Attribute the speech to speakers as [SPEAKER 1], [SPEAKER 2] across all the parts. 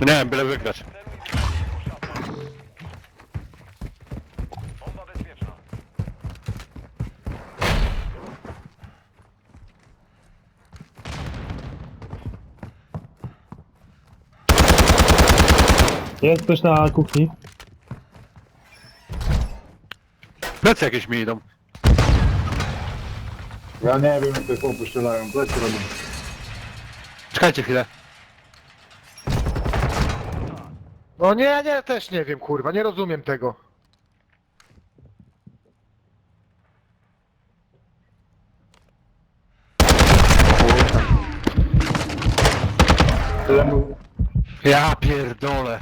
[SPEAKER 1] Nie wiem, byle wygrać.
[SPEAKER 2] Bomba bezpieczna.
[SPEAKER 3] Jest ktoś na kuchni.
[SPEAKER 1] Plecy jakieś mi idą.
[SPEAKER 4] Ja nie wiem jak te chłopy strzelają, plecy robią.
[SPEAKER 1] Czekajcie chwilę.
[SPEAKER 5] No nie, nie, też nie wiem, kurwa, nie rozumiem tego.
[SPEAKER 4] Tyle mu...
[SPEAKER 1] Ja pierdolę.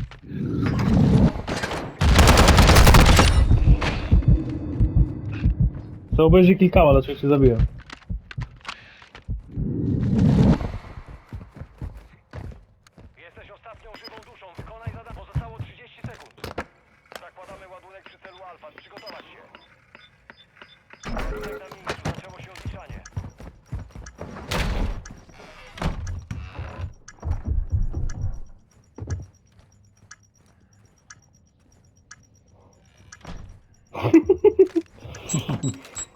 [SPEAKER 3] To obejrzy klikała, dlaczego cię zabiłem.
[SPEAKER 2] Przygotować się. Zaczęło się odliczanie.